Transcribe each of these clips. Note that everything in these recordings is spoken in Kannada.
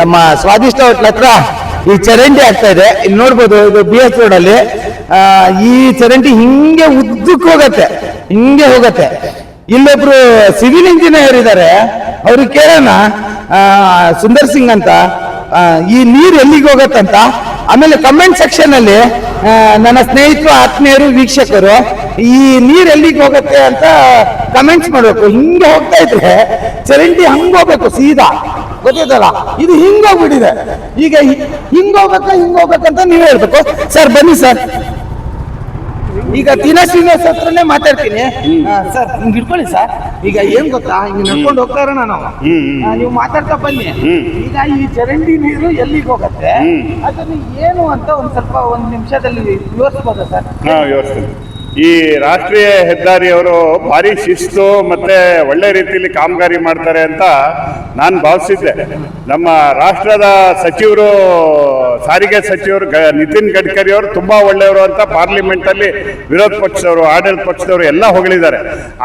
ನಮ್ಮ ಸ್ವಾದಿಷ್ಟ ಹೋಟ್ಲ್ ಹತ್ರ ಈ ಚರಂಡಿ ಆಗ್ತಾ ಇದೆ. ಇಲ್ಲಿ ನೋಡ್ಬೋದು ಇದು ಬಿ ಎಸ್ ರೋಡ್ ಅಲ್ಲಿ ಈ ಚರಂಡಿ ಹಿಂಗೆ ಉದ್ದಕ್ಕೆ ಹೋಗತ್ತೆ, ಹಿಂಗೆ ಹೋಗತ್ತೆ. ಇಲ್ಲೊಬ್ರು ಸಿವಿಲ್ ಇಂಜಿನಿಯರ್ ಇದ್ದಾರೆ ಅವ್ರಿಗೆ ಕೇಳೋಣ ಸುಂದರ್ ಸಿಂಗ್ ಅಂತ ಈ ನೀರು ಎಲ್ಲಿಗೆ ಹೋಗತ್ತಂತ ಆಮೇಲೆ ಕಮೆಂಟ್ ಸೆಕ್ಷನ್ ಅಲ್ಲಿ ನನ್ನ ಸ್ನೇಹಿತರು, ಆತ್ಮೀಯರು, ವೀಕ್ಷಕರು, ಈ ನೀರ್ ಎಲ್ಲಿಗೆ ಹೋಗುತ್ತೆ ಅಂತ ಕಮೆಂಟ್ಸ್ ಮಾಡ್ಬೇಕು. ಹಿಂಗೆ ಹೋಗ್ತಾ ಇದ್ರೆ ಚರಂಡಿ ಹಂಗ್ ಹೋಗ್ಬೇಕು, ಸೀದಾ. ಗೊತ್ತಿದ್ದಲ್ಲ ಇದು ಹಿಂಗೋಗ್ಬಿಟ್ಟಿದೆ ಈಗ ಹಿಂಗೋಗ್ಬೇಕ ಹಿಂಗೋಗ್ಬೇಕಂತ ನೀವ್ ಹೇಳ್ಬೇಕು. ಸರ್ ಬನ್ನಿ ಸರ್. ಈಗ ದಿನ ಶ್ರೀನಿವಾಸ್ ಹತ್ರನೇ ಮಾತಾಡ್ತೀನಿ. ಸರ್ ಹಿಂಗ್ ಇಟ್ಕೊಳ್ಳಿ ಸರ್. ಈಗ ಏನ್ ಗೊತ್ತಾ? ಹಿಂಗ್ ನಡ್ಕೊಂಡು ಹೋಗ್ತಾ ಇರೋಣ ನಾವು. ನೀವು ಮಾತಾಡ್ತಾ ಬನ್ನಿ. ಈಗ ಈ ಚರಂಡಿ ನೀರು ಎಲ್ಲಿಗೆ ಹೋಗತ್ತೆ? ಅದನ್ನ ಏನು ಅಂತ ಒಂದ್ ಸ್ವಲ್ಪ ಒಂದ್ ನಿಮಿಷದಲ್ಲಿ ವಿವರಿಸ್ಬೋದಾ ಸರ್? ವ್ಯವಸ್ಥೆ ಈ ರಾಷ್ಟ್ರೀಯ ಹೆದ್ದಾರಿಯವರು ಭಾರಿ ಶಿಸ್ತು ಮತ್ತೆ ಒಳ್ಳೆ ರೀತಿಯಲ್ಲಿ ಕಾಮಗಾರಿ ಮಾಡ್ತಾರೆ ಅಂತ ನಾನು ಭಾವಿಸಿದ್ದೆ. ನಮ್ಮ ರಾಷ್ಟ್ರದ ಸಚಿವರು, ಸಾರಿಗೆ ಸಚಿವರು ನಿತಿನ್ ಗಡ್ಕರಿ ಅವರು ತುಂಬಾ ಒಳ್ಳೆಯವರು ಅಂತ ಪಾರ್ಲಿಮೆಂಟಲ್ಲಿ ವಿರೋಧ ಪಕ್ಷದವರು, ಆಡಳಿತ ಪಕ್ಷದವರು ಎಲ್ಲ ಹೊಗಳಿದ್ದಾರೆ.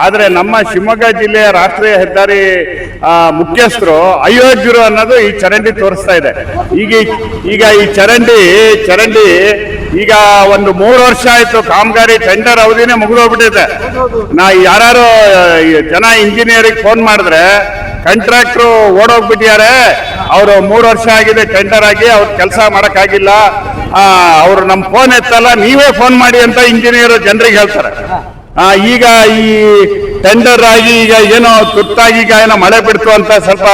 ಆದರೆ ನಮ್ಮ ಶಿವಮೊಗ್ಗ ಜಿಲ್ಲೆಯ ರಾಷ್ಟ್ರೀಯ ಹೆದ್ದಾರಿ ಮುಖ್ಯಸ್ಥರು ಅಯೋಗ್ಯರು ಅನ್ನೋದು ಈ ಚರಂಡಿ ತೋರಿಸ್ತಾ ಇದೆ. ಈಗ ಈಗ ಈ ಚರಂಡಿ ಚರಂಡಿ ಈಗ ಒಂದು ಮೂರು ವರ್ಷ ಆಯ್ತು ಕಾಮಗಾರಿ ಟೆಂಡರ್ ಅವಧಿನೇ ಮುಗಿದೋಗ್ಬಿಟ್ಟಿದೆ. ನಾ ಯಾರು ಜನ ಇಂಜಿನಿಯರಿಗೆ ಫೋನ್ ಮಾಡಿದ್ರೆ ಕಾಂಟ್ರಾಕ್ಟ್ರು ಓಡೋಗ್ಬಿಟ್ಟಿದ್ದಾರೆ ಅವರು ಮೂರು ವರ್ಷ ಆಗಿದೆ ಟೆಂಡರ್ ಆಗಿ, ಅವ್ರು ಕೆಲಸ ಮಾಡೋಕ್ಕಾಗಿಲ್ಲ. ಅವರು ನಮ್ಮ ಫೋನ್ ಎತ್ತಲ್ಲ, ನೀವೇ ಫೋನ್ ಮಾಡಿ ಅಂತ ಇಂಜಿನಿಯರ್ ಜನರಿಗೆ ಹೇಳ್ತಾರೆ. ಈಗ ಈ ಟೆಂಡರ್ ಆಗಿ ಈಗ ಏನೋ ತುರ್ತಾಗಿ ಈಗ ಏನೋ ಮಳೆ ಬಿಡ್ತು ಅಂತ ಸ್ವಲ್ಪ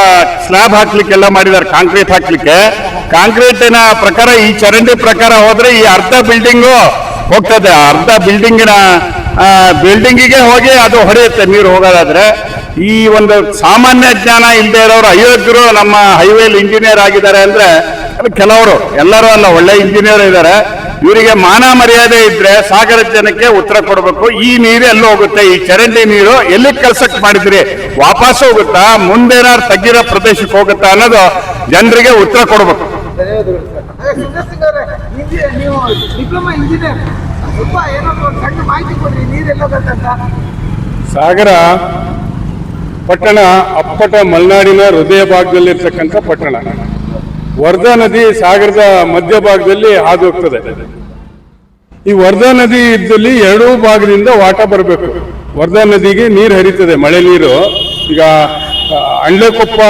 ಸ್ಲ್ಯಾಬ್ ಹಾಕ್ಲಿಕ್ಕೆಲ್ಲ ಮಾಡಿದ್ದಾರೆ, ಕಾಂಕ್ರೀಟ್ ಹಾಕ್ಲಿಕ್ಕೆ. ಕಾಂಕ್ರೀಟಿನ ಪ್ರಕಾರ, ಈ ಚರಂಡಿ ಪ್ರಕಾರ ಹೋದ್ರೆ ಈ ಅರ್ಧ ಬಿಲ್ಡಿಂಗು ಹೋಗ್ತದೆ. ಅರ್ಧ ಬಿಲ್ಡಿಂಗಿನ ಬಿಲ್ಡಿಂಗಿಗೆ ಹೋಗಿ ಅದು ಹೊಡೆಯುತ್ತೆ, ನೀರು ಹೋಗೋದಾದ್ರೆ. ಈ ಒಂದು ಸಾಮಾನ್ಯ ಜ್ಞಾನ ಇಲ್ಲದೆ ಇರೋರು, ಅಯೋಧ್ಯರು ನಮ್ಮ ಹೈವೇಲಿ ಇಂಜಿನಿಯರ್ ಆಗಿದ್ದಾರೆ ಅಂದ್ರೆ ಕೆಲವರು, ಎಲ್ಲರೂ ಅಲ್ಲ, ಒಳ್ಳೆ ಇಂಜಿನಿಯರ್ ಇದ್ದಾರೆ. ಇವರಿಗೆ ಮಾನ ಮರ್ಯಾದೆ ಇದ್ರೆ ಸಾಗರ ಜನಕ್ಕೆ ಉತ್ತರ ಕೊಡಬೇಕು. ಈ ನೀರು ಎಲ್ಲ ಹೋಗುತ್ತೆ, ಈ ಚರಂಡಿ ನೀರು ಎಲ್ಲಿ ಕೆಲಸಕ್ಕೆ ಮಾಡಿದ್ರಿ? ವಾಪಸ್ ಹೋಗುತ್ತಾ? ಮುಂದೇನಾದ್ರು ತಗ್ಗಿರೋ ಪ್ರದೇಶಕ್ಕೆ ಹೋಗುತ್ತಾ ಅನ್ನೋದು ಜನರಿಗೆ ಉತ್ತರ ಕೊಡಬೇಕು. ಸಾಗರ ಪಟ್ಟಣ ಅಪ್ಪಟ ಮಲೆನಾಡಿನ ಹೃದಯ ಭಾಗದಲ್ಲಿರ್ತಕ್ಕಂಥ ಪಟ್ಟಣ. ವರ್ಧಾ ನದಿ ಸಾಗರದ ಮಧ್ಯಭಾಗದಲ್ಲಿ ಹಾದು ಹೋಗ್ತದೆ. ಈ ವರ್ಧಾ ನದಿ ಇದ್ದಲ್ಲಿ ಎರಡೂ ಭಾಗದಿಂದ ವಾಟ ಬರಬೇಕು. ವರ್ಧಾ ನದಿಗೆ ನೀರು ಹರಿತದೆ, ಮಳೆ ನೀರು. ಈಗ ಅಂಡ್ಲೆಕೊಪ್ಪ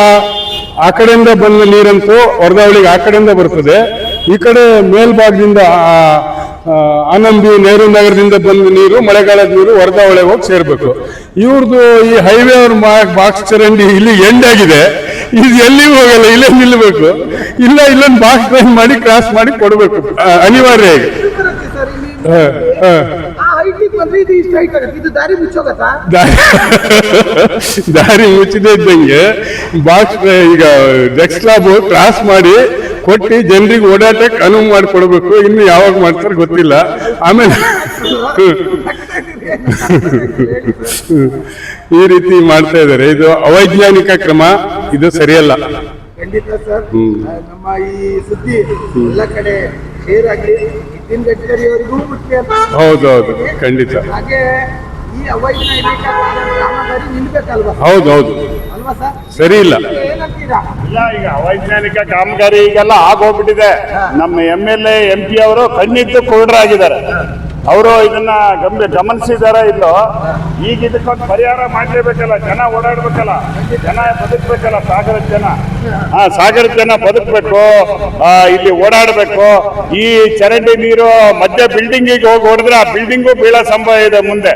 ಆ ಕಡೆಯಿಂದ ಬಂದ ನೀರಂತೂ ವರ್ಧಾವಳಿಗೆ ಆ ಕಡೆಯಿಂದ ಬರ್ತದೆ. ಈ ಕಡೆ ಮೇಲ್ಭಾಗದಿಂದ ಆನಂದಿ ನೆಹರು ನಗರದಿಂದ ಬಂದ ನೀರು, ಮಳೆಗಾಲದ ನೀರು ವರ್ಧಾವಳಿಗೆ ಹೋಗಿ ಸೇರ್ಬೇಕು. ಇವ್ರದ್ದು ಈ ಹೈವೇ ಅವ್ರ ಬಾಕ್ಸ್ ಚರಂಡಿ ಇಲ್ಲಿ ಎಂಡ್ ಆಗಿದೆ. ಇದು ಎಲ್ಲಿಗೂ ಹೋಗಲ್ಲ, ಇಲ್ಲೇ ನಿಲ್ಬೇಕು. ಇಲ್ಲ, ಇಲ್ಲೊಂದು ಬಾಕ್ಸ್ ಮಾಡಿ ಕ್ರಾಸ್ ಮಾಡಿ ಕೊಡಬೇಕು. ಅನಿವಾರ್ಯ ದಾರಿ ಮುಚ್ಚಿದೆ ದಾರಿ ದಾರಿ ಮುಚ್ಚದೇ ಇದ್ದಂಗೆ. ಬಾಕ್ಸ್ ಈಗ ಡೆಕ್ಸ್ ಲಾಬ್ ಕ್ರಾಸ್ ಮಾಡಿ ಕೊಟ್ಟು ಜನರಿಗೆ ಓಡಾಟಕ್ಕೆ ಅನುವು ಮಾಡಿಕೊಡ್ಬೇಕು. ಇನ್ನು ಯಾವಾಗ ಮಾಡ್ತಾರೆ ಗೊತ್ತಿಲ್ಲ. ಆಮೇಲೆ ಈ ರೀತಿ ಮಾಡ್ತಾ ಇದ್ದಾರೆ. ಇದು ಅವೈಜ್ಞಾನಿಕ ಕ್ರಮ. ಇದು ಸರಿಯಲ್ಲ. ಖಂಡಿತ ಸರ್. ನಮ್ಮ ಈ ಸುದ್ದಿ ಎಲ್ಲ ಕಡೆ ಆಗಲಿ ನಿತಿನ್ ಗಡ್ಕರಿ ಅವರಿಗೂ ಮುಖ್ಯ ಹೌದೌದು ಖಂಡಿತ. ಹಾಗೆ ಈ ಅವೈಜ್ಞಾನಿಕ ಕಾಮಗಾರಿ ನಿಲ್ಬೇಕಲ್ವಾ? ಹೌದು ಹೌದು ಅಲ್ವಾ ಸರ್? ಸರಿ ಇಲ್ಲ. ಏನಂತೀರಾ? ಇಲ್ಲ ಈಗ ಅವೈಜ್ಞಾನಿಕ ಕಾಮಗಾರಿ ಈಗೆಲ್ಲ ಆಗೋಗ್ಬಿಟ್ಟಿದೆ. ನಮ್ಮ M L A M P ಅವರು ಕಣ್ಣಿದ್ದು ಕುರುಡರಾಗಿದ್ದಾರೆ. ಅವರು ಇದನ್ನ ಗಂಭೀರ ಗಮನಿಸಿದಾರ ಇಲ್ಲೋ? ಈಗ ಇದಕ್ಕೊಂದು ಪರಿಹಾರ ಮಾಡಲೇಬೇಕಲ್ಲ, ಜನ ಓಡಾಡ್ಬೇಕಲ್ಲ, ಜನ ಬದುಕಬೇಕಲ್ಲ ಸಾಗರದ ಜನ. ಹಾ ಸಾಗರದ ಜನ ಬದುಕಬೇಕು ಇಲ್ಲಿ ಓಡಾಡ್ಬೇಕು. ಈ ಚರಂಡಿ ನೀರು ಮಧ್ಯ ಬಿಲ್ಡಿಂಗಿಗೆ ಹೋಗಿ ಹೊಡೆದ್ರೆ ಆ ಬಿಲ್ಡಿಂಗು ಬೀಳೋ ಸಂಭವ ಇದೆ ಮುಂದೆ.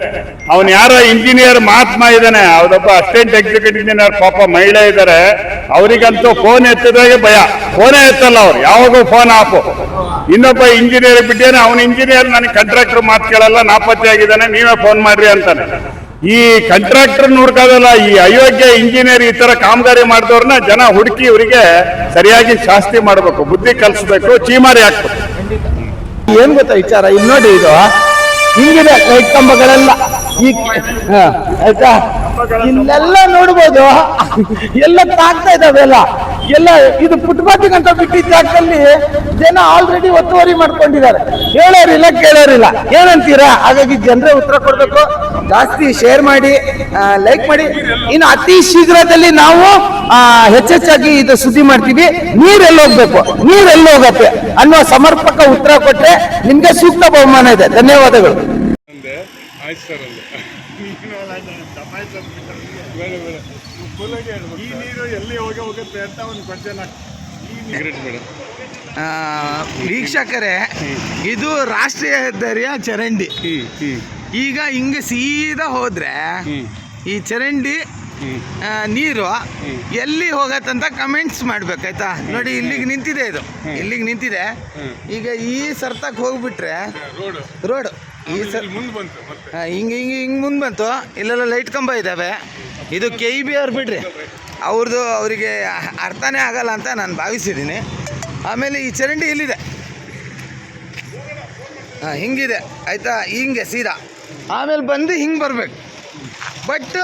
ಅವನ್ ಯಾರೋ ಇಂಜಿನಿಯರ್ ಮಹಾತ್ಮ ಇದ್ದಾನೆ ಅವ್ರದೊಬ್ಬ ಅಸಿಸ್ಟೆಂಟ್ ಎಕ್ಸಿಕ್ಯೂಟಿವ್ ಇಂಜಿನಿಯರ್, ಪಾಪ ಮಹಿಳೆ ಇದ್ದಾರೆ. ಅವರಿಗಂತೂ ಫೋನ್ ಎತ್ತಿದಾಗೆ ಭಯ. ಫೋನೇ ಎತ್ತಲ್ಲ ಅವ್ರು, ಯಾವಾಗೂ ಫೋನ್ ಆಫ್ ಇನ್ನೊಬ್ಬ ಇಂಜಿನಿಯರ್ ಬಿಟ್ಟೇನೆ ಅವನ ಇಂಜಿನಿಯರ್, ನನಗೆ ಕಂಟ್ರಾಕ್ಟರ್ ಮಾತು ಕೇಳಲ್ಲ, ನಾಪತ್ತೆ ಆಗಿದ್ದಾನೆ, ನೀವೇ ಫೋನ್ ಮಾಡ್ರಿ ಅಂತಾನೆ. ಈ ಕಂಟ್ರಾಕ್ಟರ್ ನೋಡ್ಕೋದಲ್ಲ ಈ ಅಯೋಗ್ಯ ಇಂಜಿನಿಯರ್ ಈ ತರ ಕಾಮಗಾರಿ ಮಾಡಿದವ್ರನ್ನ ಜನ ಹುಡುಕಿ ಇವರಿಗೆ ಸರಿಯಾಗಿ ಶಾಸ್ತಿ ಮಾಡಬೇಕು, ಬುದ್ಧಿ ಕಲಿಸ್ಬೇಕು, ಚೀಮಾರಿ ಹಾಕ್ಬೇಕು. ಏನ್ ಗೊತ್ತಾ ವಿಚಾರ? ಇಲ್ಲಿ ನೋಡಿ ಇದು ಹಿಂಗಿದೆ ಲೈಟ್ ಕಂಬಗಳೆಲ್ಲ. ಈ ಆಯ್ತಾ? ಇಲ್ಲೆಲ್ಲ ನೋಡ್ಬೋದು. ಎಲ್ಲ ತಾಗ್ತಾ ಇದಾವೆ ಎಲ್ಲ ಇದು ಫುಟ್ಪಾತಿಗೆ ಅಂತ ಬಿಟ್ಟಿದ್ದ ಜಾಗದಲ್ಲಿ ಜನ ಆಲ್ರೆಡಿ ಒತ್ತುವರಿ ಮಾಡ್ಕೊಂಡಿದ್ದಾರೆ. ಹೇಳೋರಿಲ್ಲ, ಕೇಳೋರಿಲ್ಲ. ಏನಂತೀರಾ? ಹಾಗಾಗಿ ಜನರೇ ಉತ್ತರ ಕೊಡಬೇಕು. ಜಾಸ್ತಿ ಶೇರ್ ಮಾಡಿ ಲೈಕ್ ಮಾಡಿ. ಇನ್ನು ಅತಿ ಶೀಘ್ರದಲ್ಲಿ ನಾವು ಹೆಚ್ಚೆಚ್ಚಾಗಿ ಇದು ಸುದ್ದಿ ಮಾಡ್ತೀವಿ. ನೀರೆಲ್ಲಿ ಹೋಗ್ಬೇಕು? ನೀರೆಲ್ಲಿ ಹೋಗತ್ತೆ? ಅನ್ನೋ ಸಮರ್ಪಕ ಉತ್ತರ ಕೊಟ್ಟರೆ ನಿಮಗೆ ಸೂಕ್ತ ಬಹುಮಾನ ಇದೆ. ಧನ್ಯವಾದಗಳು. ಈ ನೀರು ಎಲ್ಲಿ ಹೋಗಿ ಹೋಗುತ್ತೆ ಅಂತ ಒಂದು ಕ್ವಶನ್ ವೀಕ್ಷಕರೇ ಇದು ರಾಷ್ಟ್ರೀಯ ಹೆದ್ದಾರಿಯ ಚರಂಡಿ. ಈಗ ಹಿಂಗೆ ಸೀದಾ ಹೋದ್ರೆ ಈ ಚರಂಡಿ ನೀರು ಎಲ್ಲಿ ಹೋಗತ್ತಂತ ಕಮೆಂಟ್ಸ್ ಮಾಡ್ಬೇಕಾಯ್ತಾ ನೋಡಿ ಇಲ್ಲಿಗೆ ನಿಂತಿದೆ ಇದು. ಇಲ್ಲಿಗೆ ನಿಂತಿದೆ. ಈಗ ಈ ಸರ್ತಕ್ಕೆ ಹೋಗ್ಬಿಟ್ರೆ ರೋಡ್ ರೋಡ್ ಈ ಸರ್ ಮುಂದೆ ಬಂತು ಹಿಂಗೆ ಹಿಂಗೆ ಹಿಂಗೆ ಮುಂದೆ ಬಂತು. ಇಲ್ಲೆಲ್ಲ ಲೈಟ್ ಕಂಬ ಇದ್ದಾವೆ ಇದು ಕೆ ಇ ಬಿ ಅವ್ರು ಬಿಡ್ರಿ. ಅವ್ರದ್ದು ಅವರಿಗೆ ಅರ್ಥನೇ ಆಗಲ್ಲ ಅಂತ ನಾನು ಭಾವಿಸಿದ್ದೀನಿ ಆಮೇಲೆ ಈ ಚರಂಡಿ ಇಲ್ಲಿದೆ. ಹಾಂ, ಹಿಂಗಿದೆ. ಆಯಿತಾ? ಹಿಂಗೆ ಸೀದಾ. ಆಮೇಲೆ ಬಂದು ಹಿಂಗೆ ಬರಬೇಕು. ಬಟ್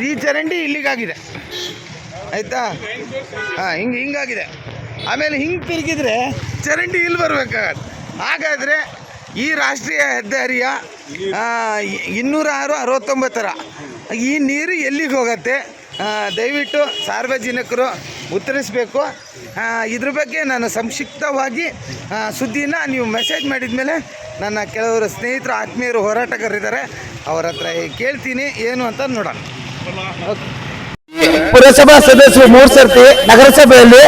ಈ ಚರಂಡಿ ಇಲ್ಲಿಗಾಗಿದೆ. ಆಯಿತಾ? ಹಾಂ, ಹಿಂಗೆ ಹಿಂಗಾಗಿದೆ. ಆಮೇಲೆ ಹಿಂಗೆ ತಿರುಗಿದ್ರೆ ಚರಂಡಿ ಇಲ್ಲಿ ಬರಬೇಕಾಗತ್ತೆ. ಹಾಗಾದರೆ ಈ ರಾಷ್ಟ್ರೀಯ ಹೆದ್ದಾರಿಯ ಇನ್ನೂರ ಆರು ಅರವತ್ತೊಂಬತ್ತರ ಈ ನೀರು ಎಲ್ಲಿಗೆ ಹೋಗುತ್ತೆ? ದಯವಿಟ್ಟು ಸಾರ್ವಜನಿಕರು ಉತ್ತರಿಸಬೇಕು. ಇದ್ರ ಬಗ್ಗೆ ನಾನು ಸಂಕ್ಷಿಪ್ತವಾಗಿ ಸುದ್ದಿನ ನೀವು ಮೆಸೇಜ್ ಮಾಡಿದ ಮೇಲೆ ನನ್ನ ಕೆಲವರು ಸ್ನೇಹಿತರು, ಆತ್ಮೀಯರು ಹೋರಾಟಗಾರರಿದ್ದಾರೆ. ಅವರ ಹತ್ರ ಕೇಳ್ತೀನಿ, ಏನು ಅಂತ ನೋಡೋಣ. ಪುರಸಭಾ ಸದಸ್ಯರು ಮೂರ್ ಸರ್ತಿ ನಗರಸಭೆಯಲ್ಲಿ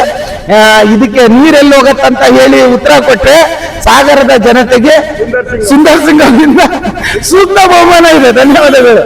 ಇದಕ್ಕೆ ನೀರೆಲ್ಲಿ ಹೋಗತ್ತಂತ ಹೇಳಿ ಉತ್ತರ ಕೊಟ್ಟರೆ ಸಾಗರದ ಜನತೆಗೆ ಸುಂದರ್ ಸಿಂಗ್ ಅವರಿಂದ ಸೂಕ್ತ ಬಹುಮಾನ ಇದೆ. ಧನ್ಯವಾದಗಳು.